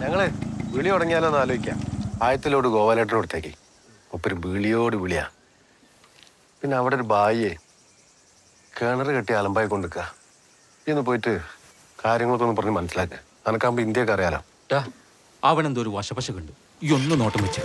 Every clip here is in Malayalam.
ഞങ്ങൾ വിളി തുടങ്ങിയാലോന്ന് ആലോചിക്കാം. ആയത്തിലോട് ഗോപാലേട്ടനോടത്തേക്ക് ഒപ്പരും വിളിയോട് വിളിയാ. പിന്നെ അവിടെ ഒരു ബായിയെ കിണർ കെട്ടി അലമ്പായി കൊണ്ടിരിക്കുക ഇന്ന് പോയിട്ട് കാര്യങ്ങളൊക്കെ ഒന്ന് പറഞ്ഞ് മനസ്സിലാക്കുക നിനക്കാകുമ്പോ ഇന്ത്യയ്ക്ക് അറിയാലോ. അവനെന്തോ ഒരു വശപശകുണ്ട് ഈ ഒന്ന് നോട്ടം വെച്ച്.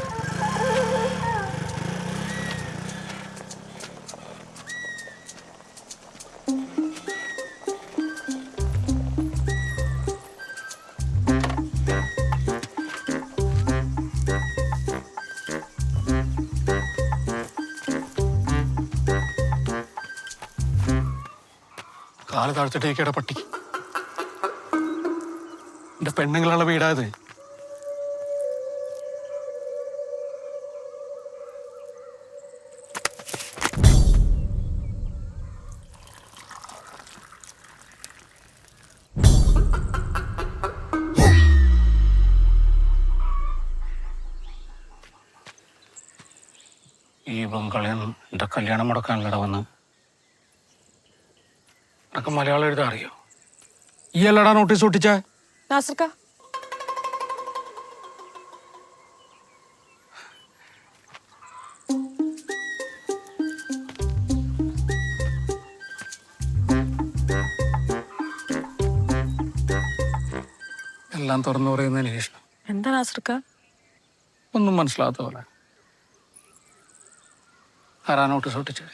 കാൽ താഴ്ത്തിട്ടേക്കട പട്ടി. എന്റെ പെണ്ണുങ്ങളുള്ള വീടായത് ഈ ബംഗാളിയൻ എന്റെ കല്യാണം മുടക്കാനല്ലട വന്ന്. നിനക്ക് മലയാളം എഴുതാൻ അറിയോ? ഈ അല്ലടാ നോട്ടീസ് ഒട്ടിച്ച. നാസർക്ക. എല്ലാം തുറന്നു പറയുന്നതിന് ഇഷ്ടം എന്താ നാസർക്ക? ഒന്നും മനസ്സിലാത്ത പോലെ. ആരാ നോട്ടീസ് ഒട്ടിച്ചത്?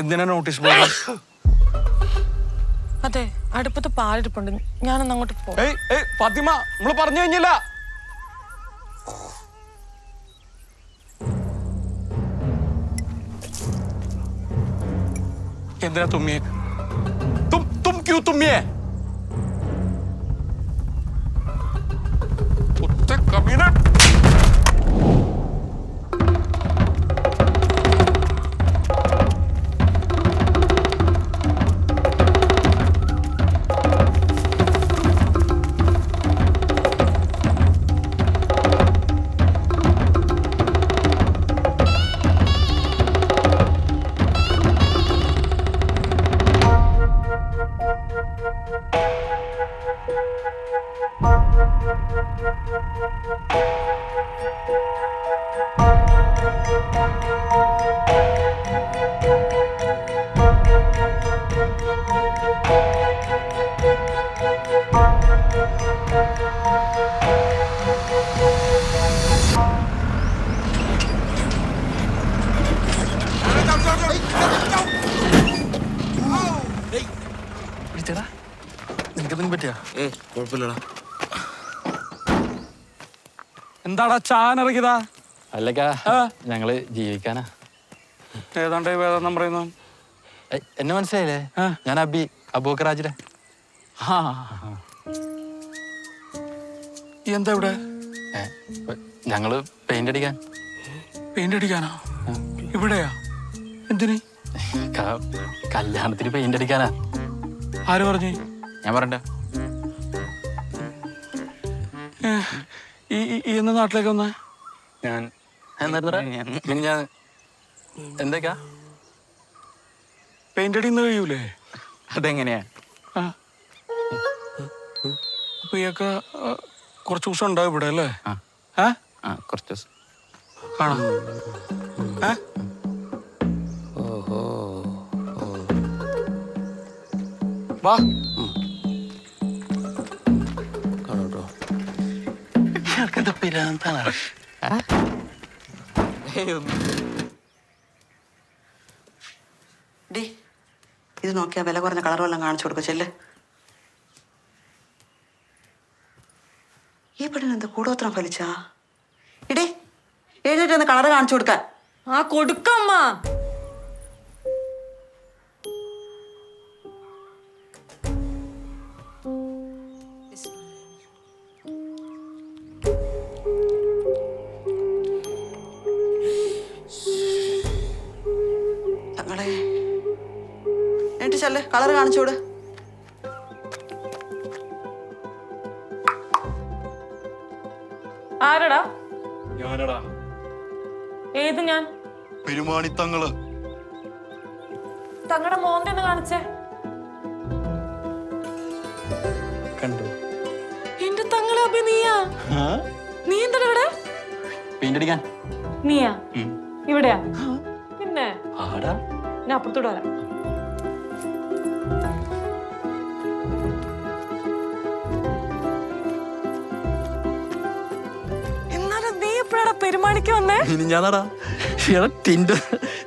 എന്തിനാ നോട്ടീസ് ബോർഡ് അതെ അടുപ്പത്ത് പാലിരിപ്പുണ്ട്. ഞാനൊന്ന് അങ്ങോട്ട് പോയി ഏയ് ഏയ് ഫാത്തിമ നമ്മൾ പറഞ്ഞു കഴിഞ്ഞില്ല. എന്തിനാ തുമ്മിയെ? തും തും ക്യൂ തുമ്മിയെ? കുഴപ്പമില്ലടാ. എന്താടാ ചാനിറങ്ങിയതാ അല്ലക്കാ. ഞങ്ങൾ ജീവിക്കാനാ. ഏതാണ്ട് വേദം പറയുന്നു. എന്നെ മനസ്സിലായില്ലേ? ഞാൻ അബി അബൂക്കറാജിലെ എന്താ ഇവിടെ? ഞങ്ങൾ പെയിന്റ് അടിക്കാൻ. പെയിന്റ് അടിക്കാനോ? ഇവിടെയാ? എന്തിന്? ക- കല്യാണത്തിന് പെയിന്റ് അടിക്കാനാ. ആര് പറഞ്ഞു? ഞാൻ പറയണ്ട ഈ നാട്ടിലേക്ക് വന്ന. ഞാൻ എന്തായിരുന്നു ഞാൻ എന്തൊക്കെയാ? പെയിന്റ് അടിന്ന് കഴിയൂലേ? അതെങ്ങനെയാ? അപ്പൊ ഇയൊക്കെ കുറച്ച് ദിവസം ഉണ്ടാവും ഇവിടെ അല്ലേ? കുറച്ച് ദിവസം. കാണാം ഓഹോ. വാ. ഡി ഇത് നോക്കിയാ വില കുറഞ്ഞ കളർ വല്ലതും കാണിച്ചു കൊടുക്കും ചെല്ലേ. ഈ പെണ്ണിന് എന്താ കൂടോത്രം ഫലിച്ചാ? ഇടി എഴുന്നേറ്റ് കളർ കാണിച്ചു കൊടുക്കാൻ. ആ കൊടുക്കമ്മ. ചെല്ലേ കളർ കാണിച്ചോട് ആരടാ? ഞാനടാ. ഏത് ഞാൻ? പെരുമാണി പെരുമാണിത്തങ്ങൾ. തങ്ങളുടെ മോന്റെ ഒന്ന് കാണിച്ചേ. കണ്ടു. എന്റെ തങ്ങളെ അഭി നീയാ? നീ എന്താ ഇവിടെ? പെയിന്റ് അടിക്കാൻ. നീയാ? ഇവിടെയാ? പിന്നെ? ആടാ. ഞാൻ അപ്പുറത്തോട്ട് വരാം. പെരുമാണിക്ക് വന്നേ ഇനി ഞാനടാ എടാ നിന്റെ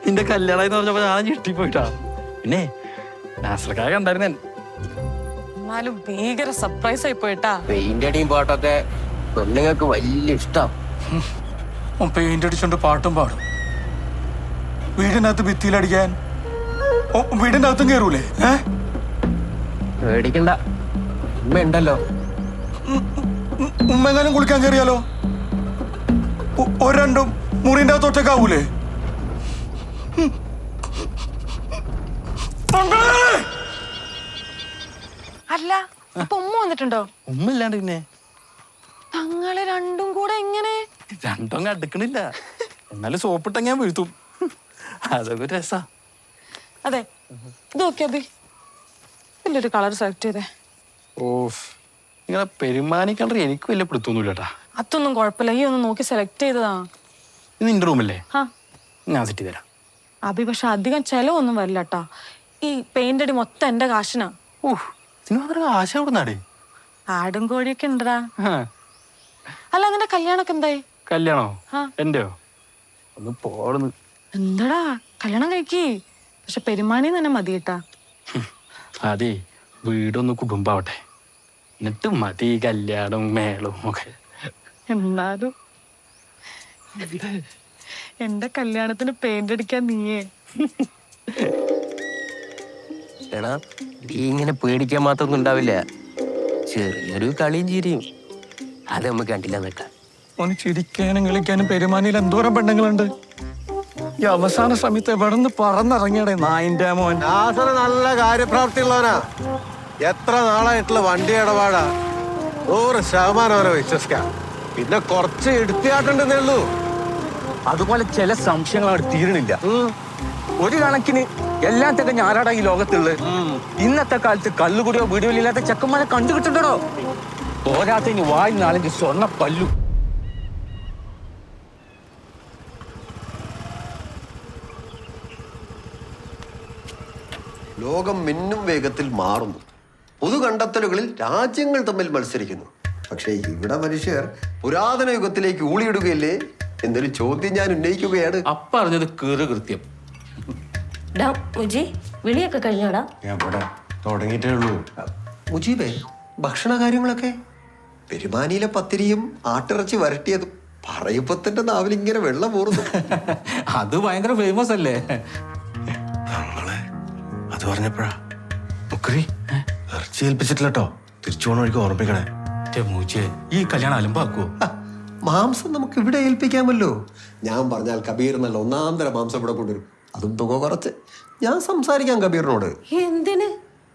നിന്റെ കല്യാണം എന്ന് പറഞ്ഞപ്പോ ഞാൻ ഞെട്ടിപ്പോയിട്ടാ പിന്നെ നാസർക്കായ കണ്ടായിരുന്നെ എന്നാലും ഭീകര സർപ്രൈസ് ആയി പോയിട്ടാ പെയിന്റ് അടിയും പാട്ടൊക്കെ പെണ്ണുങ്ങൾക്ക് വലിയ ഇഷ്ടം പെയിന്റ് അടിച്ചോണ്ട് പാട്ടും പാടും വീടിനകത്ത് ഭിത്തിയിലടിക്കാൻ ഓ, വീടിന്റെ അകത്തും കയറൂലേ പേടിക്കണ്ട ഉമ്മ ഉണ്ടല്ലോ ഉമ്മ എങ്ങാനും കുളിക്കാൻ കയറിയാലോ ഒ- ഒരു രണ്ടും മുറിന്റെ അകത്ത് ഒറ്റക്കാവൂലേ അല്ല അപ്പൊ ഉമ്മ വന്നിട്ടുണ്ടോ? ഉമ്മ ഇല്ലാണ്ട് പിന്നെ? തങ്ങളെ രണ്ടും കൂടെ എങ്ങനെ? രണ്ടും അടുക്കണില്ല എന്നാലും സോപ്പിട്ട ഞാൻ വീഴ്ത്തും. അതൊക്കെ രസ. അതെ ഇത് ഇതിലൊരു കളർ സെലക്ട് ചെയ്തേ. ഓഫ്. നിങ്ങളെ പെരുമാനിക്കണ്ട എനിക്ക് വലിയ പിടുത്തൊന്നുമില്ല കേട്ടാ അതൊന്നും കുഴപ്പമില്ല. ഈ ഒന്ന് നോക്കി സെലക്ട് ചെയ്തതാ. ഇത് നിന്റെ റൂമല്ലേ ആ ഞാൻ സെറ്റ് തരാം അഭി പക്ഷെ അധികം ചെലവൊന്നും വരില്ല കേട്ടാ ഈ പെയിന്റ് അടി മൊത്തം എന്റെ കാശിനാ. ഓഹ് ഇതിന് മാത്രം ആശ ആടും കോഴിയൊക്കെ ഉണ്ടടാ. അല്ല നിന്റെ കല്യാണൊക്കെ എന്തായി? കല്യാണോ? ആ. എന്റെയോ? ഒന്ന് പോടുന്നു. എന്താടാ? കല്യാണം കഴിക്കി. പക്ഷെ പെരുമാണി തന്നെ മതി കേട്ടാ അതെ. വീടൊന്ന് കുടുംബാവട്ടെ. എന്നിട്ട് മതി കല്യാണം മേളവും ഒക്കെ. എന്നാലും? എന്റെ കല്യാണത്തിന് പെയിന്റ് അടിക്കാൻ നീയേ. എടാ നീ ഇങ്ങനെ പേടിക്കാൻ മാത്രമൊന്നും ഉണ്ടാവില്ല. ചെറിയൊരു കളിയും ചിരിയും. അത് നമുക്ക് കണ്ടില്ല നിൽക്കാം ഒന്ന് ചിരിക്കാനും കളിക്കാനും പെരുമാനിയിൽ എന്തോരം പെണ്ണുങ്ങളുണ്ട്. ഈ അവസാന സമയത്ത് എവിടെ നിന്ന് പറന്നിറങ്ങിയടേ നായിന്റെ മോൻ. നാസർ നല്ല കാര്യപ്രാപ്തി ഉള്ളവനാ എത്ര നാളായിട്ടുള്ള വണ്ടി ഇടപാടാ. നൂറ് ശതമാനം അവനെ വിശ്വസിക്കാം. പിന്നെ കുറച്ച് എടുത്തിയാട്ടുണ്ടെന്നേ ഉള്ളൂ. അതുപോലെ ചില സംശയങ്ങൾ അവിടെ തീരണില്ല ഒരു കണക്കിന് എല്ലാം തന്നെ ഞാനാടാ ഈ ലോകത്തുള്ളത്. ഇന്നത്തെ കാലത്ത് കല്ലുകൂടിയോ വീടുകൾ ഇല്ലാത്ത ചെക്കന്മാരെ കണ്ടുകിട്ടുണ്ടോ പോരാത്തതിന് വായി നാലഞ്ച് സ്വർണ പല്ലു. ലോകം മിന്നും വേഗത്തിൽ മാറുന്നു. പൊതു കണ്ടെത്തലുകളിൽ രാജ്യങ്ങൾ തമ്മിൽ മത്സരിക്കുന്നു. പക്ഷേ ഇവിടെ മനുഷ്യർ പുരാതന യുഗത്തിലേക്ക് ഊളിയിടുകയല്ലേ എന്നൊരു ചോദ്യം ഞാൻ ഉന്നയിക്കുകയാണ്. അപ്പറഞ്ഞത് കീറ് കൃത്യം. ഡാ മുജി വിളിയൊക്കെ കഴിഞ്ഞോടാ? എവിടെ തുടങ്ങിയിട്ടേ ഉള്ളൂ. മുജീബേ ഭക്ഷണ കാര്യങ്ങളൊക്കെ? പെരുമാനിയിലെ പത്തിരിയും ആട്ടിറച്ചി വരട്ടിയതും പറയുമ്പോ നാവിൽ ഇങ്ങനെ വെള്ളം പോറുന്നു അത് ഭയങ്കര ഫേമസ് അല്ലേ? നമ്മളെ അത് പറഞ്ഞപ്പോഴാ. മുക്കറി ഇറച്ചി ഏൽപ്പിച്ചിട്ടില്ല കേട്ടോ തിരിച്ചു പോണ വഴിക്ക് ഓർമ്മിക്കണേ മറ്റേ മൂച്ചെ ഈ കല്യാണം അലമ്പാക്കുവോ? മാംസം നമുക്ക് ഇവിടെ ഏൽപ്പിക്കാമല്ലോ. ഞാൻ പറഞ്ഞാൽ കബീർ നല്ല ഒന്നാം തരം മാംസം ഇവിടെ കൊണ്ടുവരും. അതും തുക കുറച്ച്. ഞാൻ സംസാരിക്കാം കബീറിനോട്. എന്തിന്?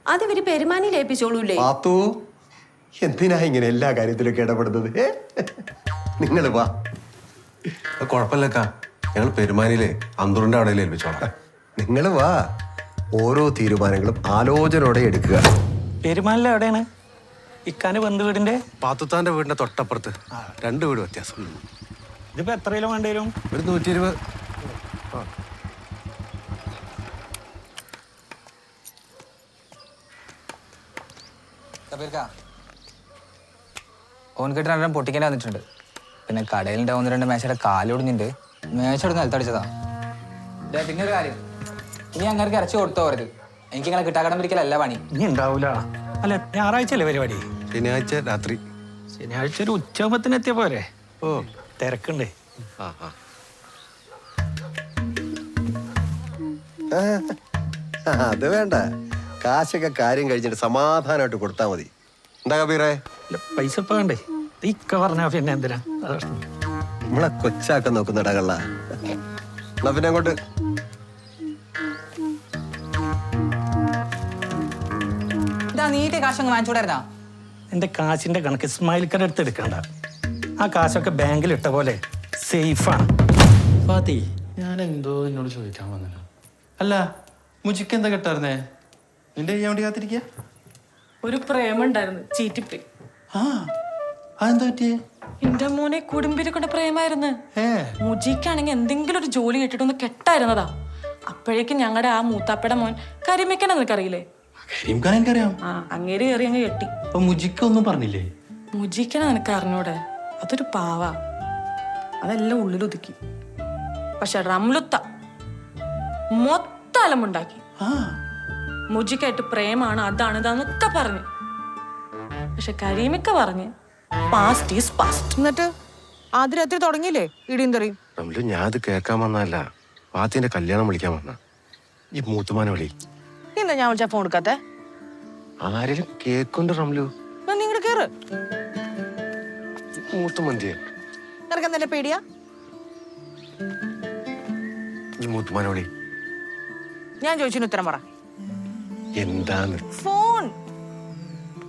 അത് ഇവർ പെരുമാനിയിൽ ഏൽപ്പിച്ചോളൂല്ലേ? പാത്തു എന്തിനാ ഇങ്ങനെ എല്ലാ കാര്യത്തിലൊക്കെ ഇടപെടുന്നത്? നിങ്ങൾ വാ. കുഴപ്പമില്ലക്ക ഞങ്ങൾ പെരുമാനിയിലെ അന്തൂറിന്റെ അവിടെ ഏൽപ്പിച്ചോളാം. നിങ്ങൾ വാ. ഓരോ തീരുമാനങ്ങളും ആലോചനയോടെ എടുക്കുക. പെരുമാനിലെ എവിടെയാണ്? ഇക്കാന്റെ ബന്ധു വീടിന്റെ? പാത്തുത്താന്റെ വീടിന്റെ തൊട്ടപ്പുറത്ത്. രണ്ട് വീട് വ്യത്യാസം. ഇതിപ്പോ എത്ര കിലോ വേണ്ടി വരും ഒരു നൂറ്റി ഇരുപത് ഓൻകെട്ട് രണ്ടും പൊട്ടിക്കാൻ വന്നിട്ടുണ്ട്. പിന്നെ കടയിൽ ഒന്ന് രണ്ട് മേശയുടെ കാലൊടിഞ്ഞിട്ട് മേശയുടെ നിലത്തടിച്ചതാ പിന്നെ ഒരു കാര്യം. ഇനി അങ്ങനെ ഇറച്ചി കൊടുത്തോ അവരത് എനിക്ക് ഇങ്ങനെ കിട്ടാക്കടം പിരിക്കലല്ല പണി. ഇനി ഉണ്ടാവൂല. അല്ല ഞായറാഴ്ച അല്ലേ പരിപാടി? ശനിയാഴ്ച രാത്രി. ശനിയാഴ്ച ഒരു ഉച്ചയാകുമ്പത്തിന് എത്തിയ പോരെ? ഓ. തിരക്കുണ്ട്. ആ ആ. ആ, അത് വേണ്ട. കാശൊക്കെ കാര്യം കഴിഞ്ഞിട്ട് സമാധാനമായിട്ട് കൊടുത്താൽ മതി. എന്താ കബീറേ? പൈസ ഇപ്പൊ വേണ്ടേ? ഇത് ഇക്ക പറഞ്ഞാ പിന്നെ എന്തിനാ? അതാ പ്രശ്നം. നമ്മളെ കൊച്ചാക്ക നോക്കുന്ന ഇടകള്ള. എന്നാ പിന്നെ അങ്ങോട്ട്. നീട്ടി കാശങ്ങ് വാങ്ങിച്ചോടായിരുന്നാ എന്റെ കാശിന്റെ കണക്ക് ഇസ്മായിൽക്കടെ അടുത്ത് എടുക്കണ്ട. ആ കാശൊക്കെ ബാങ്കിൽ ഇട്ട പോലെ സേഫാണ് ഫാത്തി ഞാൻ എന്തോ എന്നോട് ചോദിക്കാൻ വന്നില്ല. അല്ല മുജിക്ക് എന്താ കെട്ടായിരുന്നേ നിന്റെ ചെയ്യാൻ വേണ്ടി കാത്തിരിക്കുക ഒരു പ്രേമുണ്ടായിരുന്നു ചീറ്റിപ്പി ആ അതെന്താ പറ്റിയേ? എന്റെ മോനെ കുടുംബിനെ കൊണ്ട് പ്രേമായിരുന്നു. ഏ. മുജിക്കാണെങ്കിൽ എന്തെങ്കിലും ഒരു ജോലി കിട്ടിയിട്ടൊന്ന് കെട്ടായിരുന്നതാ. അപ്പോഴേക്കും ഞങ്ങളുടെ ആ മൂത്താപ്പയുടെ മോൻ കരിമിക്കണം നിനക്കറിയില്ലേ? കരീംഖാൻ എനിക്കറിയാം. ആ അങ്ങേര് കയറി അങ്ങ് കെട്ടി. അപ്പൊ മുജിക്ക് ഒന്നും പറഞ്ഞില്ലേ? മുജിക്കണ നിനക്ക് അറിഞ്ഞൂടെ അതൊരു പാവ. അതെല്ലാം ഉള്ളിലൊതുക്കി. പക്ഷെ റംലുത്ത മൊത്തം അലമ്പുണ്ടാക്കി. ആ. മുജിക്കായിട്ട് പ്രേമാണ് അതാണ് ഇതാന്നൊക്കെ പറഞ്ഞു. പക്ഷെ കരീമിക്ക പറഞ്ഞ് പാസ്റ്റ് ഈസ് പാസ്റ്റ് എന്നിട്ട് ആദ്യ രാത്രി തുടങ്ങിയില്ലേ ഇടിയും തെറിയും? റംലു ഞാൻ അത് കേൾക്കാൻ വന്നല്ല വാത്തിന്റെ കല്യാണം വിളിക്കാൻ വന്ന. ഈ മൂത്തുമാനെ വിളി. എന്താ ഞാൻ വിളിച്ചാ ഫോൺ എടുക്കാത്തെ? ആരെങ്കിലും കേക്കുണ്ട് റംലു? നിങ്ങടെ കേറ്. മൂത്തുമന്തിയെ നിനക്ക് എന്തെല്ലാം പേടിയാ? ഈ മൂത്തുമാനെ വിളി ഞാൻ ചോദിച്ചതിന് ഉത്തരം പറ. എന്താണ് ഫോൺ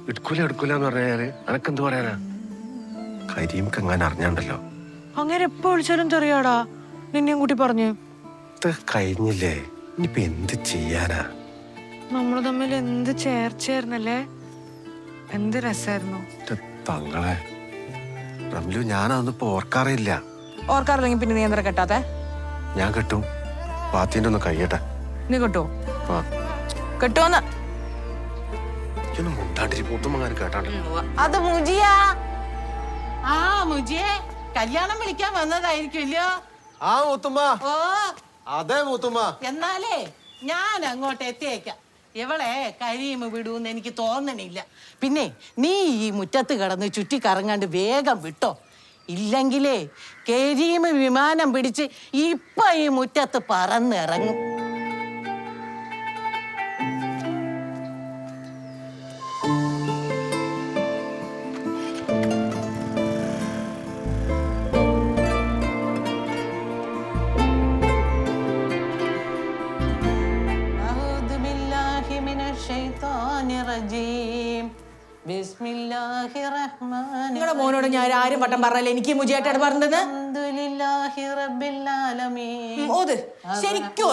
എടുക്കൂല എടുക്കൂല എന്ന് പറഞ്ഞാൽ അനക്കെന്ത് പറയാനാ? കരീംക്ക് കങ്ങാൻ അറിഞ്ഞാണ്ടല്ലോ. അങ്ങനെ എപ്പോ വിളിച്ചാലും തെറിയാടാ. നിന്നെയും കൂട്ടി പറഞ്ഞു. കഴിഞ്ഞില്ലേ? ഇനിയിപ്പൊ എന്ത് ചെയ്യാനാ? നമ്മൾ തമ്മിൽ എന്ത് ചേർച്ചയായിരുന്നല്ലേ? എന്ത് രസായിരുന്നു? തങ്ങളെ. റംലു ഞാനതൊന്നും ഇപ്പൊ ഓർക്കാറില്ല ഓർക്കാറില്ലെങ്കിൽ പിന്നെ നീ എന്താ കെട്ടാത്തെ? ഞാൻ കെട്ടും. പാത്തിന്റെ ഒന്ന് കഴിയട്ടെ. നീ കെട്ടോ? കെട്ടുവന്ന് അത് മുജിയാ. ആ മുജിയെ കല്യാണം വിളിക്കാൻ വന്നതായിരിക്കുമല്ലോ. ആ മൂത്തുമ്മ. ഓ. അതെ മൂത്തുമ്മ. എന്നാലേ ഞാൻ അങ്ങോട്ട് എത്തിയേക്കാം. ഇവളെ കരിയും വിടൂന്ന് എനിക്ക് തോന്നണില്ല. പിന്നെ നീ ഈ മുറ്റത്ത് കിടന്ന് ചുറ്റി കറങ്ങാണ്ട് വേഗം വിട്ടോ. ഇല്ലെങ്കിലേ കരീമ് വിമാനം പിടിച്ച് ഇപ്പൊ ഈ മുറ്റത്ത് പറന്നിറങ്ങും. നിങ്ങളുടെ മോനോട് ഞാൻ ആരും പട്ടം പറഞ്ഞല്ലേ. എനിക്ക് മുജിയായിട്ടാണ് പറഞ്ഞത്. ശരിക്കും